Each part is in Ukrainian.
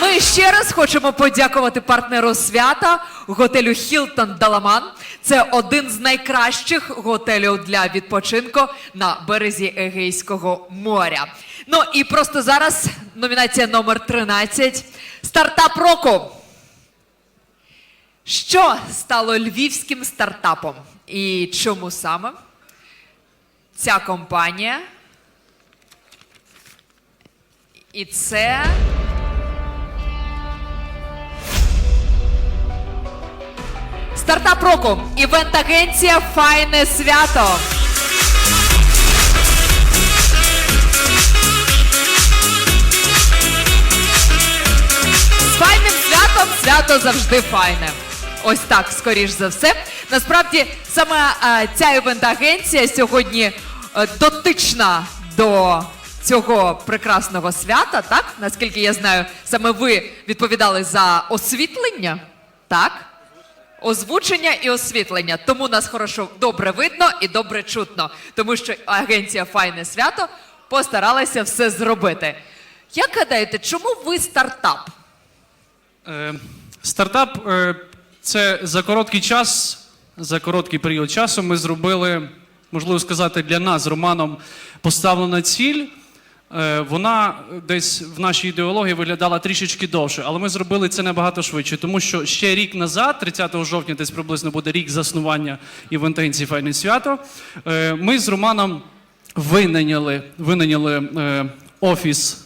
Ми ще раз хочемо подякувати партнеру свята готелю Hilton Даламан. Це один з найкращих готелів для відпочинку на березі Егейського моря. Ну і просто зараз номінація номер 13. Стартап року. Що стало львівським стартапом? І чому саме? Ця компанія. І це. Стартап року. Івент-агенція Файне свято. З файним святом свято завжди файне. Ось так, скоріш за все. Насправді, саме е, ця івент-агенція сьогодні е, дотична до цього прекрасного свята, так? Наскільки я знаю, саме ви відповідали за освітлення, так? Озвучення і освітлення. Тому нас хорошо добре видно і добре чутно. Тому що агенція Файне свято постаралася все зробити. Як гадаєте, чому ви стартап? Е, Стартап е, це за короткий час, за короткий період часу ми зробили, можливо сказати, для нас з Романом поставлена ціль. Е, Вона десь в нашій ідеології виглядала трішечки довше, але ми зробили це набагато швидше, тому що ще рік назад, 30 жовтня, десь приблизно буде рік заснування івентагенції Файне свято. е, Ми з Романом винайняли, винайняли е, офіс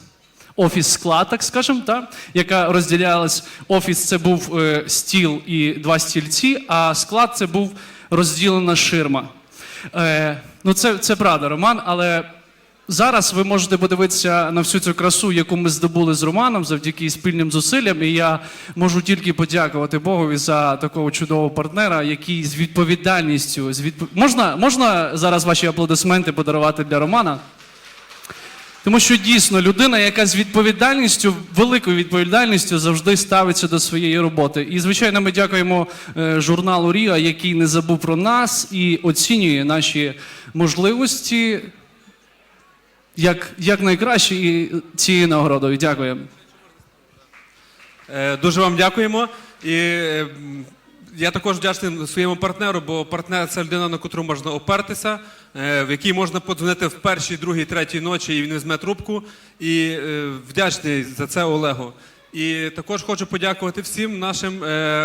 офіс склад, так скажемо, та, яка розділялась. Офіс це був е, стіл і два стільці, а склад це був розділена ширма. Е, ну, це, це правда, Роман, але. Зараз ви можете подивитися на всю цю красу, яку ми здобули з Романом завдяки спільним зусиллям. І я можу тільки подякувати Богові за такого чудового партнера, який з відповідальністю з відп... можна, можна зараз ваші аплодисменти подарувати для Романа? Тому що дійсно людина, яка з відповідальністю, великою відповідальністю завжди ставиться до своєї роботи. І, звичайно, ми дякуємо е, журналу Ріа, який не забув про нас і оцінює наші можливості як, як найкраще і цією нагородою. Дякую. Е, Дуже вам дякуємо. І е, я також вдячний своєму партнеру, бо партнер це людина, на котру можна опертися, е, в якій можна подзвонити в першій, другій, третій ночі, і він візьме трубку. І вдячний за це Олегу. І також хочу подякувати всім нашим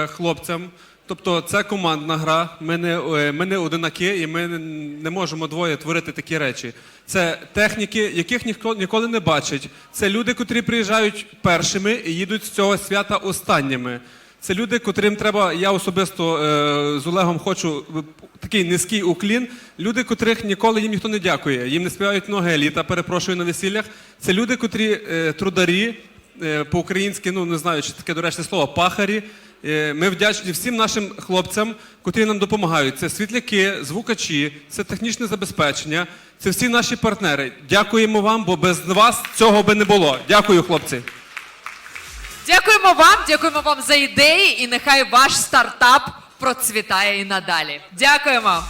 хлопцям. Тобто це командна гра. Ми не, е, ми не одинаки, і ми не- можемо двоє творити такі речі. Це техніки, яких ніхто ніколи не бачить. Це люди, котрі приїжджають першими і їдуть з цього свята останніми. Це люди, котрим треба. Я особисто е, з Олегом хочу е, такий низький уклін. Люди, котрих ніколи їм ніхто не дякує. Їм не співають ноги еліта, перепрошую на весіллях. Це люди, котрі е, трударі е, по-українськи, ну не знаю, чи таке доречне слово, пахарі. Е, Ми вдячні всім нашим хлопцям, котрі нам допомагають. Це світляки, звукачі, це технічне забезпечення, це всі наші партнери. Дякуємо вам, бо без вас цього би не було. Дякую, хлопці. Дякуємо вам, дякуємо вам за ідеї, і нехай ваш стартап процвітає і надалі. Дякуємо.